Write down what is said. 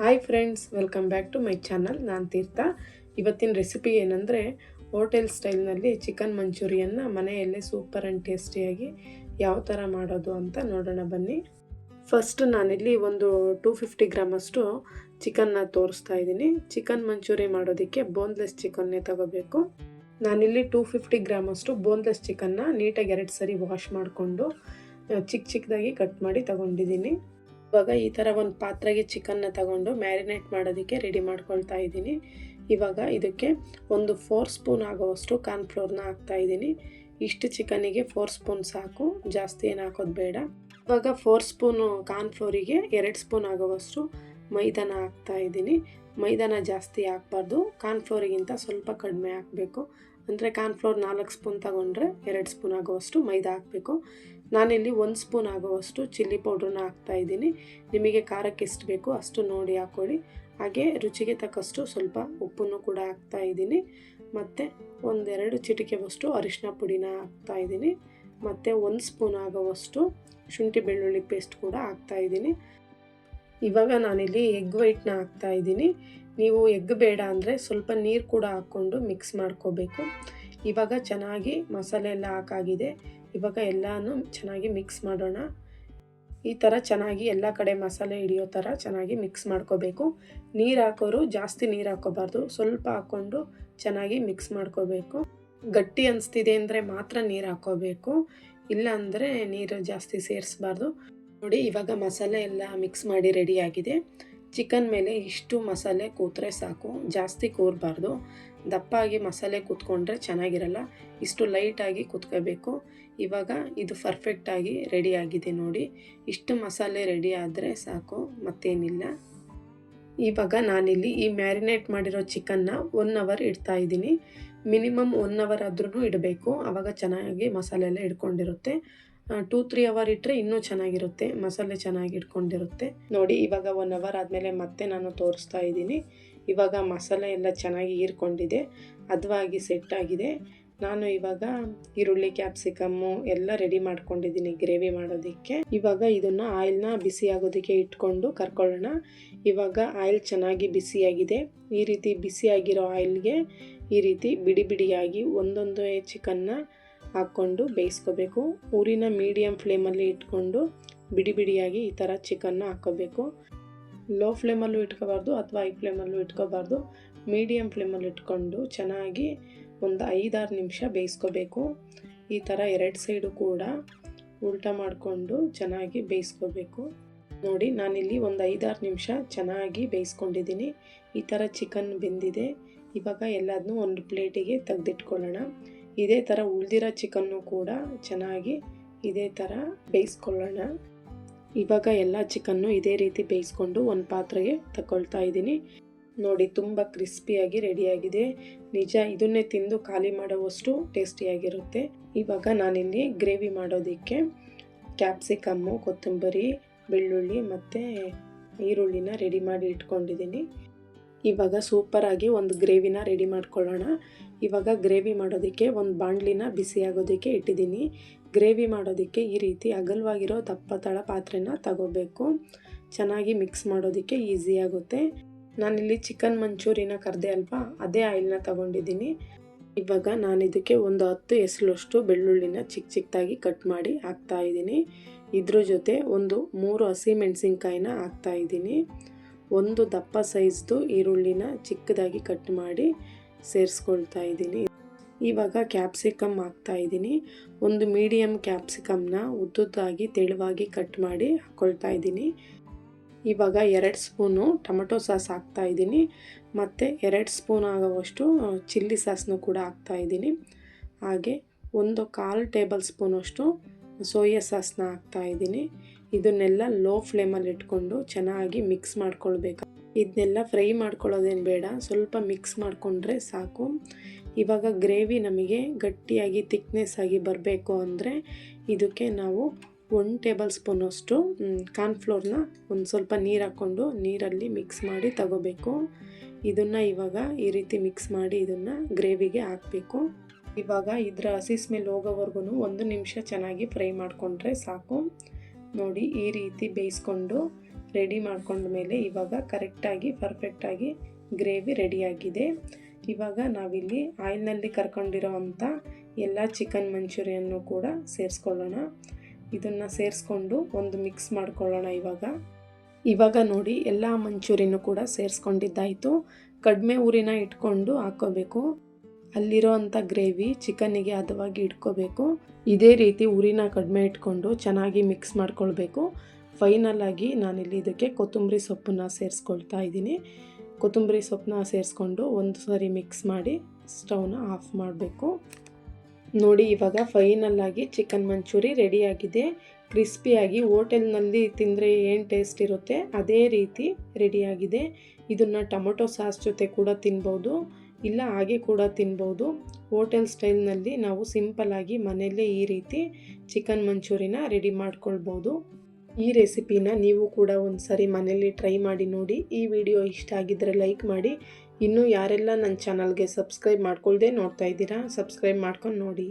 Hi friends welcome back to my channel ನಾನು ತೀರ್ಥ. ಇವತ್ತಿನ recipe ಏನಂದರೆ ಹೋಟೆಲ್ ಸ್ಟೈಲ್ನಲ್ಲಿ ಚಿಕನ್ ಮಂಚೂರಿಯನ್ನ ಮನೆಯಲ್ಲೇ ಸೂಪರ್ ಆ್ಯಂಡ್ ಟೇಸ್ಟಿಯಾಗಿ ಯಾವ ಥರ ಮಾಡೋದು ಅಂತ ನೋಡೋಣ ಬನ್ನಿ. ಫಸ್ಟ್ ನಾನಿಲ್ಲಿ ಒಂದು ಟೂ ಫಿಫ್ಟಿ ಗ್ರಾಮಷ್ಟು ಚಿಕನ್ನ ತೋರಿಸ್ತಾ ಇದ್ದೀನಿ. ಚಿಕನ್ ಮಂಚೂರಿ ಮಾಡೋದಕ್ಕೆ ಬೋನ್ಲೆಸ್ ಚಿಕನ್ನೇ ತಗೋಬೇಕು. ನಾನಿಲ್ಲಿ ಟೂ ಫಿಫ್ಟಿ ಗ್ರಾಮಷ್ಟು ಬೋನ್ಲೆಸ್ ಚಿಕನ್ನ ನೀಟಾಗಿ ಎರಡು ಸರಿ ವಾಶ್ ಮಾಡಿಕೊಂಡು ಚಿಕ್ಕ ಚಿಕ್ಕದಾಗಿ ಕಟ್ ಮಾಡಿ ತಗೊಂಡಿದ್ದೀನಿ. ಇವಾಗ ಈ ಥರ ಒಂದು ಪಾತ್ರೆಗೆ ಚಿಕನ್ನ ತಗೊಂಡು ಮ್ಯಾರಿನೇಟ್ ಮಾಡೋದಕ್ಕೆ ರೆಡಿ ಮಾಡ್ಕೊಳ್ತಾ ಇದ್ದೀನಿ. ಇವಾಗ ಇದಕ್ಕೆ ಒಂದು ಫೋರ್ ಸ್ಪೂನ್ ಆಗೋವಷ್ಟು ಕಾರ್ನ್ಫ್ಲೋರ್ನ ಹಾಕ್ತಾ ಇದ್ದೀನಿ. ಇಷ್ಟು ಚಿಕನಿಗೆ ಫೋರ್ ಸ್ಪೂನ್ ಸಾಕು, ಜಾಸ್ತಿ ಏನು ಹಾಕೋದು ಬೇಡ. ಇವಾಗ ಫೋರ್ ಸ್ಪೂನು ಕಾರ್ನ್ಫ್ಲೋರಿಗೆ ಎರಡು ಸ್ಪೂನ್ ಆಗೋವಷ್ಟು ಮೈದಾನ ಹಾಕ್ತಾ ಇದ್ದೀನಿ. ಮೈದಾನ ಜಾಸ್ತಿ ಹಾಕ್ಬಾರ್ದು ಕಾರ್ನ್ಫ್ಲೋರಿಗಿಂತ ಸ್ವಲ್ಪ ಕಡಿಮೆ ಹಾಕಬೇಕು. ಅಂದರೆ ಕಾರ್ನ್ಫ್ಲೋರ್ ನಾಲ್ಕು ಸ್ಪೂನ್ ತಗೊಂಡ್ರೆ ಎರಡು ಸ್ಪೂನ್ ಆಗುವಷ್ಟು ಮೈದಾ ಹಾಕಬೇಕು. ನಾನಿಲ್ಲಿ ಒಂದು ಸ್ಪೂನ್ ಆಗುವಷ್ಟು ಚಿಲ್ಲಿ ಪೌಡ್ರನ್ನ ಹಾಕ್ತಾ ಇದ್ದೀನಿ. ನಿಮಗೆ ಖಾರಕ್ಕೆ ಎಷ್ಟು ಬೇಕು ಅಷ್ಟು ನೋಡಿ ಹಾಕ್ಕೊಳ್ಳಿ. ಹಾಗೆ ರುಚಿಗೆ ತಕ್ಕಷ್ಟು ಸ್ವಲ್ಪ ಉಪ್ಪನ್ನು ಕೂಡ ಹಾಕ್ತಾ ಇದ್ದೀನಿ. ಮತ್ತು ಒಂದೆರಡು ಚಿಟಿಕೆವಷ್ಟು ಅರಿಶಿನ ಪುಡಿನ ಹಾಕ್ತಾ ಇದ್ದೀನಿ. ಮತ್ತು ಒಂದು ಸ್ಪೂನ್ ಆಗುವಷ್ಟು ಶುಂಠಿ ಬೆಳ್ಳುಳ್ಳಿ ಪೇಸ್ಟ್ ಕೂಡ ಹಾಕ್ತಾ ಇದ್ದೀನಿ. ಇವಾಗ ನಾನಿಲ್ಲಿ ಎಗ್ ವೈಟ್ನ ಹಾಕ್ತಾ ಇದ್ದೀನಿ. ನೀವು ಎಗ್ ಬೇಡ ಅಂದರೆ ಸ್ವಲ್ಪ ನೀರು ಕೂಡ ಹಾಕ್ಕೊಂಡು ಮಿಕ್ಸ್ ಮಾಡ್ಕೋಬೇಕು. ಇವಾಗ ಚೆನ್ನಾಗಿ ಮಸಾಲೆ ಎಲ್ಲ ಹಾಕಾಗಿದೆ. ಇವಾಗ ಎಲ್ಲನೂ ಚೆನ್ನಾಗಿ ಮಿಕ್ಸ್ ಮಾಡೋಣ. ಈ ಥರ ಚೆನ್ನಾಗಿ ಎಲ್ಲ ಕಡೆ ಮಸಾಲೆ ಹಿಡಿಯೋ ಥರ ಚೆನ್ನಾಗಿ ಮಿಕ್ಸ್ ಮಾಡ್ಕೋಬೇಕು. ನೀರು ಹಾಕೋರು ಜಾಸ್ತಿ ನೀರು ಹಾಕೋಬಾರ್ದು. ಸ್ವಲ್ಪ ಹಾಕ್ಕೊಂಡು ಚೆನ್ನಾಗಿ ಮಿಕ್ಸ್ ಮಾಡ್ಕೋಬೇಕು. ಗಟ್ಟಿ ಅನಿಸ್ತಿದೆ ಅಂದರೆ ಮಾತ್ರ ನೀರು ಹಾಕೋಬೇಕು. ಇಲ್ಲ ಅಂದರೆ ನೀರು ಜಾಸ್ತಿ ಸೇರಿಸ್ಬಾರ್ದು. ನೋಡಿ, ಇವಾಗ ಮಸಾಲೆ ಎಲ್ಲ ಮಿಕ್ಸ್ ಮಾಡಿ ರೆಡಿಯಾಗಿದೆ ಚಿಕನ್ ಮೇಲೆ ಇಷ್ಟು ಮಸಾಲೆ ಕೂತ್ರೆ ಸಾಕು. ಜಾಸ್ತಿ ಕೂರಬಾರ್ದು. ದಪ್ಪಾಗಿ ಮಸಾಲೆ ಕುತ್ಕೊಂಡ್ರೆ ಚೆನ್ನಾಗಿರಲ್ಲ. ಇಷ್ಟು ಲೈಟಾಗಿ ಕುತ್ಕೋಬೇಕು. ಇವಾಗ ಇದು ಪರ್ಫೆಕ್ಟಾಗಿ ರೆಡಿಯಾಗಿದೆ ನೋಡಿ. ಇಷ್ಟು ಮಸಾಲೆ ರೆಡಿ ಆದರೆ ಸಾಕು, ಮತ್ತೇನಿಲ್ಲ. ಇವಾಗ ನಾನಿಲ್ಲಿ ಈ ಮ್ಯಾರಿನೇಟ್ ಮಾಡಿರೋ ಚಿಕನ್ನ ಒನ್ ಅವರ್ ಇಡ್ತಾ ಇದ್ದೀನಿ. ಮಿನಿಮಮ್ ಒನ್ ಅವರ್ ಆದ್ರೂ ಇಡಬೇಕು. ಆವಾಗ ಚೆನ್ನಾಗಿ ಮಸಾಲೆ ಎಲ್ಲ ಇಟ್ಕೊಂಡಿರುತ್ತೆ ಟೂ ತ್ರೀ ಅವರ್ ಇಟ್ಟರೆ ಇನ್ನೂ ಚೆನ್ನಾಗಿರುತ್ತೆ. ಮಸಾಲೆ ಚೆನ್ನಾಗಿ ಇಟ್ಕೊಂಡಿರುತ್ತೆ ನೋಡಿ, ಇವಾಗ ಒನ್ ಅವರ್ ಆದಮೇಲೆ ಮತ್ತೆ ನಾನು ತೋರಿಸ್ತಾ ಇದ್ದೀನಿ. ಇವಾಗ ಮಸಾಲೆ ಎಲ್ಲ ಚೆನ್ನಾಗಿ ಹೀರ್ಕೊಂಡಿದೆ, ಅದವಾಗಿ ಸೆಟ್ ಆಗಿದೆ. ನಾನು ಇವಾಗ ಈರುಳ್ಳಿ ಕ್ಯಾಪ್ಸಿಕಮ್ಮು ಎಲ್ಲ ರೆಡಿ ಮಾಡ್ಕೊಂಡಿದ್ದೀನಿ ಗ್ರೇವಿ ಮಾಡೋದಕ್ಕೆ. ಇವಾಗ ಇದನ್ನು ಆಯಿಲ್ನ ಬಿಸಿ ಆಗೋದಕ್ಕೆ ಇಟ್ಕೊಂಡು ಕರ್ಕೊಳ್ಳೋಣ. ಇವಾಗ ಆಯಿಲ್ ಚೆನ್ನಾಗಿ ಬಿಸಿಯಾಗಿದೆ. ಈ ರೀತಿ ಬಿಸಿಯಾಗಿರೋ ಆಯಿಲ್ಗೆ ಈ ರೀತಿ ಬಿಡಿ ಬಿಡಿಯಾಗಿ ಒಂದೊಂದು ಚಿಕನ್ನ ಹಾಕ್ಕೊಂಡು ಬೇಯಿಸ್ಕೋಬೇಕು. ಊರಿನ ಮೀಡಿಯಮ್ ಫ್ಲೇಮಲ್ಲಿ ಇಟ್ಕೊಂಡು ಬಿಡಿ ಬಿಡಿಯಾಗಿ ಈ ಥರ ಚಿಕನ್ನ ಹಾಕ್ಕೋಬೇಕು. ಲೋ ಫ್ಲೇಮಲ್ಲೂ ಇಟ್ಕೋಬಾರ್ದು ಅಥವಾ ಹೈ ಫ್ಲೇಮಲ್ಲೂ ಇಟ್ಕೋಬಾರ್ದು. ಮೀಡಿಯಮ್ ಫ್ಲೇಮಲ್ಲಿ ಇಟ್ಕೊಂಡು ಚೆನ್ನಾಗಿ ಒಂದು ಐದಾರು ನಿಮಿಷ ಬೇಯಿಸ್ಕೋಬೇಕು. ಈ ಥರ ಎರಡು ಸೈಡು ಕೂಡ ಉಲ್ಟಾ ಮಾಡಿಕೊಂಡು ಚೆನ್ನಾಗಿ ಬೇಯಿಸ್ಕೋಬೇಕು. ನೋಡಿ, ನಾನಿಲ್ಲಿ ಒಂದು ಐದಾರು ನಿಮಿಷ ಚೆನ್ನಾಗಿ ಬೇಯಿಸ್ಕೊಂಡಿದ್ದೀನಿ. ಈ ಥರ ಚಿಕನ್ ಬೆಂದಿದೆ. ಇವಾಗ ಎಲ್ಲದನ್ನು ಒಂದು ಪ್ಲೇಟಿಗೆ ತೆಗೆದಿಟ್ಕೊಳ್ಳೋಣ. ಇದೇ ಥರ ಉಳಿದಿರೋ ಚಿಕನ್ನು ಕೂಡ ಚೆನ್ನಾಗಿ ಇದೇ ಥರ ಬೇಯಿಸ್ಕೊಳ್ಳೋಣ. ಇವಾಗ ಎಲ್ಲ ಚಿಕನ್ನು ಇದೇ ರೀತಿ ಬೇಯಿಸ್ಕೊಂಡು ಒಂದು ಪಾತ್ರೆಗೆ ತಗೊಳ್ತಾ ಇದ್ದೀನಿ. ನೋಡಿ, ತುಂಬ ಕ್ರಿಸ್ಪಿಯಾಗಿ ರೆಡಿಯಾಗಿದೆ. ನಿಜ, ಇದನ್ನೇ ತಿಂದು ಖಾಲಿ ಮಾಡುವಷ್ಟು ಟೇಸ್ಟಿಯಾಗಿರುತ್ತೆ. ಇವಾಗ ನಾನಿಲ್ಲಿ ಗ್ರೇವಿ ಮಾಡೋದಕ್ಕೆ ಕ್ಯಾಪ್ಸಿಕಮ್ಮು, ಕೊತ್ತಂಬರಿ, ಬೆಳ್ಳುಳ್ಳಿ ಮತ್ತು ಈರುಳ್ಳಿನ ರೆಡಿ ಮಾಡಿ ಇಟ್ಕೊಂಡಿದ್ದೀನಿ. ಇವಾಗ ಸೂಪರಾಗಿ ಒಂದು ಗ್ರೇವಿನ ರೆಡಿ ಮಾಡ್ಕೊಳ್ಳೋಣ. ಇವಾಗ ಗ್ರೇವಿ ಮಾಡೋದಕ್ಕೆ ಒಂದು ಬಾಣಲಿನ ಬಿಸಿ ಆಗೋದಕ್ಕೆ ಇಟ್ಟಿದ್ದೀನಿ. ಗ್ರೇವಿ ಮಾಡೋದಕ್ಕೆ ಈ ರೀತಿ ಅಗಲವಾಗಿರೋ ದಪ್ಪ ತಳ ಪಾತ್ರೆನ ತಗೋಬೇಕು. ಚೆನ್ನಾಗಿ ಮಿಕ್ಸ್ ಮಾಡೋದಕ್ಕೆ ಈಸಿ ಆಗುತ್ತೆ. ನಾನಿಲ್ಲಿ ಚಿಕನ್ ಮಂಚೂರಿನ ಕರೆದೆ ಅಲ್ವಾ, ಅದೇ ಆಯಿಲ್ನ ತಗೊಂಡಿದ್ದೀನಿ. ಇವಾಗ ನಾನು ಇದಕ್ಕೆ ಒಂದು ಹತ್ತು ಎಸಲಷ್ಟು ಬೆಳ್ಳುಳ್ಳಿನ ಚಿಕ್ಕ ಚಿಕ್ಕದಾಗಿ ಕಟ್ ಮಾಡಿ ಹಾಕ್ತಾ ಇದ್ದೀನಿ. ಇದ್ರ ಜೊತೆ ಒಂದು ಮೂರು ಹಸಿ ಮೆಣಸಿನ್ಕಾಯಿನ ಹಾಕ್ತಾ ಇದ್ದೀನಿ. ಒಂದು ದಪ್ಪ ಸೈಜ್ದು ಈರುಳ್ಳಿನ ಚಿಕ್ಕದಾಗಿ ಕಟ್ ಮಾಡಿ ಸೇರಿಸ್ಕೊಳ್ತಾ ಇದ್ದೀನಿ. ಇವಾಗ ಕ್ಯಾಪ್ಸಿಕಮ್ ಹಾಕ್ತಾ ಇದ್ದೀನಿ. ಒಂದು ಮೀಡಿಯಮ್ ಕ್ಯಾಪ್ಸಿಕಮ್ನ ಉದ್ದುದ್ದಾಗಿ ತೆಳುವಾಗಿ ಕಟ್ ಮಾಡಿ ಹಾಕ್ಕೊಳ್ತಾ ಇದ್ದೀನಿ. ಇವಾಗ ಎರಡು ಸ್ಪೂನು ಟೊಮೆಟೊ ಸಾಸ್ ಹಾಕ್ತಾ ಇದ್ದೀನಿ. ಮತ್ತು ಎರಡು ಸ್ಪೂನ್ ಆಗುವಷ್ಟು ಚಿಲ್ಲಿ ಸಾಸ್ನು ಕೂಡ ಹಾಕ್ತಾ ಇದ್ದೀನಿ. ಹಾಗೆ ಒಂದು ಕಾಲು ಟೇಬಲ್ ಸ್ಪೂನಷ್ಟು ಸೋಯಾ ಸಾಸ್ನ ಹಾಕ್ತಾ ಇದ್ದೀನಿ. ಇದನ್ನೆಲ್ಲ ಲೋ ಫ್ಲೇಮಲ್ಲಿ ಇಟ್ಕೊಂಡು ಚೆನ್ನಾಗಿ ಮಿಕ್ಸ್ ಮಾಡ್ಕೊಳ್ಬೇಕು. ಇದನ್ನೆಲ್ಲ ಫ್ರೈ ಮಾಡ್ಕೊಳ್ಳೋದೇನು ಬೇಡ, ಸ್ವಲ್ಪ ಮಿಕ್ಸ್ ಮಾಡಿಕೊಂಡ್ರೆ ಸಾಕು. ಇವಾಗ ಗ್ರೇವಿ ನಮಗೆ ಗಟ್ಟಿಯಾಗಿ ತಿಕ್ನೆಸ್ ಆಗಿ ಬರಬೇಕು ಅಂದರೆ ಇದಕ್ಕೆ ನಾವು ಒನ್ ಟೇಬಲ್ ಸ್ಪೂನಷ್ಟು ಕಾರ್ನ್ಫ್ಲೋರ್ನ ಒಂದು ಸ್ವಲ್ಪ ನೀರು ಹಾಕ್ಕೊಂಡು ನೀರಲ್ಲಿ ಮಿಕ್ಸ್ ಮಾಡಿ ತಗೋಬೇಕು. ಇದನ್ನು ಇವಾಗ ಈ ರೀತಿ ಮಿಕ್ಸ್ ಮಾಡಿ ಇದನ್ನು ಗ್ರೇವಿಗೆ ಹಾಕಬೇಕು. ಇವಾಗ ಇದರ ಹಸಿ ಸ್ಮೆಲ್ ಹೋಗೋವರೆಗೂ ಒಂದು ನಿಮಿಷ ಚೆನ್ನಾಗಿ ಫ್ರೈ ಮಾಡಿಕೊಂಡ್ರೆ ಸಾಕು. ನೋಡಿ ಈ ರೀತಿ ಬೇಯಿಸ್ಕೊಂಡು ರೆಡಿ ಮಾಡ್ಕೊಂಡ ಮೇಲೆ ಇವಾಗ ಕರೆಕ್ಟಾಗಿ ಪರ್ಫೆಕ್ಟಾಗಿ ಗ್ರೇವಿ ರೆಡಿಯಾಗಿದೆ ಇವಾಗ ನಾವಿಲ್ಲಿ ಆಯಿಲ್ನಲ್ಲಿ ಕರ್ಕೊಂಡಿರೋವಂಥ ಎಲ್ಲ ಚಿಕನ್ ಮಂಚೂರಿಯನ್ನು ಕೂಡ ಸೇರಿಸ್ಕೊಳ್ಳೋಣ. ಇದನ್ನು ಸೇರಿಸ್ಕೊಂಡು ಒಂದು ಮಿಕ್ಸ್ ಮಾಡ್ಕೊಳ್ಳೋಣ ಇವಾಗ. ಇವಾಗ ನೋಡಿ ಎಲ್ಲ ಮಂಚೂರಿನೂ ಕೂಡ ಸೇರಿಸ್ಕೊಂಡಿದ್ದಾಯಿತು. ಕಡಿಮೆ ಊರಿನ ಇಟ್ಕೊಂಡು ಹಾಕ್ಕೋಬೇಕು. ಅಲ್ಲಿರೋ ಅಂಥ ಗ್ರೇವಿ ಚಿಕನ್ನಿಗೆ ಹದವಾಗಿ ಇಟ್ಕೋಬೇಕು. ಇದೇ ರೀತಿ ಉರಿನ ಕಡಿಮೆ ಇಟ್ಕೊಂಡು ಚೆನ್ನಾಗಿ ಮಿಕ್ಸ್ ಮಾಡ್ಕೊಳ್ಬೇಕು. ಫೈನಲ್ ಆಗಿ ನಾನಿಲ್ಲಿ ಇದಕ್ಕೆ ಕೊತ್ತಂಬರಿ ಸೊಪ್ಪನ್ನ ಸೇರಿಸ್ಕೊಳ್ತಾ ಇದ್ದೀನಿ. ಕೊತ್ತಂಬರಿ ಸೊಪ್ಪನ್ನ ಸೇರಿಸ್ಕೊಂಡು ಒಂದು ಸಾರಿ ಮಿಕ್ಸ್ ಮಾಡಿ ಸ್ಟವ್ನ ಆಫ್ ಮಾಡಬೇಕು. ನೋಡಿ, ಇವಾಗ ಫೈನಲ್ ಚಿಕನ್ ಮಂಚೂರಿ ರೆಡಿಯಾಗಿದೆ. ಕ್ರಿಸ್ಪಿಯಾಗಿ ಹೋಟೆಲ್ನಲ್ಲಿ ತಿಂದರೆ ಏನು ಟೇಸ್ಟ್ ಇರುತ್ತೆ ಅದೇ ರೀತಿ ರೆಡಿಯಾಗಿದೆ. ಇದನ್ನು ಟೊಮೊಟೊ ಸಾಸ್ ಜೊತೆ ಕೂಡ ತಿನ್ಬೋದು. ಇಲ್ಲ, ಹಾಗೆ ಕೂಡ ತಿನ್ಬೋದು. ಹೋಟೆಲ್ ಸ್ಟೈಲ್ನಲ್ಲಿ ನಾವು ಸಿಂಪಲ್ಲಾಗಿ ಮನೆಯಲ್ಲೇ ಈ ರೀತಿ ಚಿಕನ್ ಮಂಚೂರಿನ ರೆಡಿ ಮಾಡ್ಕೊಳ್ಬೋದು. ಈ ರೆಸಿಪಿನ ನೀವು ಕೂಡ ಒಂದು ಸರಿ ಮನೇಲಿ ಟ್ರೈ ಮಾಡಿ ನೋಡಿ. ಈ ವಿಡಿಯೋ ಇಷ್ಟ ಆಗಿದ್ದರೆ ಲೈಕ್ ಮಾಡಿ. ಇನ್ನೂ ಯಾರೆಲ್ಲ ನನ್ನ ಚಾನಲ್ಗೆ ಸಬ್ಸ್ಕ್ರೈಬ್ ಮಾಡ್ಕೊಳ್ಳದೆ ನೋಡ್ತಾ ಇದ್ದೀರಾ, ಸಬ್ಸ್ಕ್ರೈಬ್ ಮಾಡ್ಕೊಂಡು ನೋಡಿ.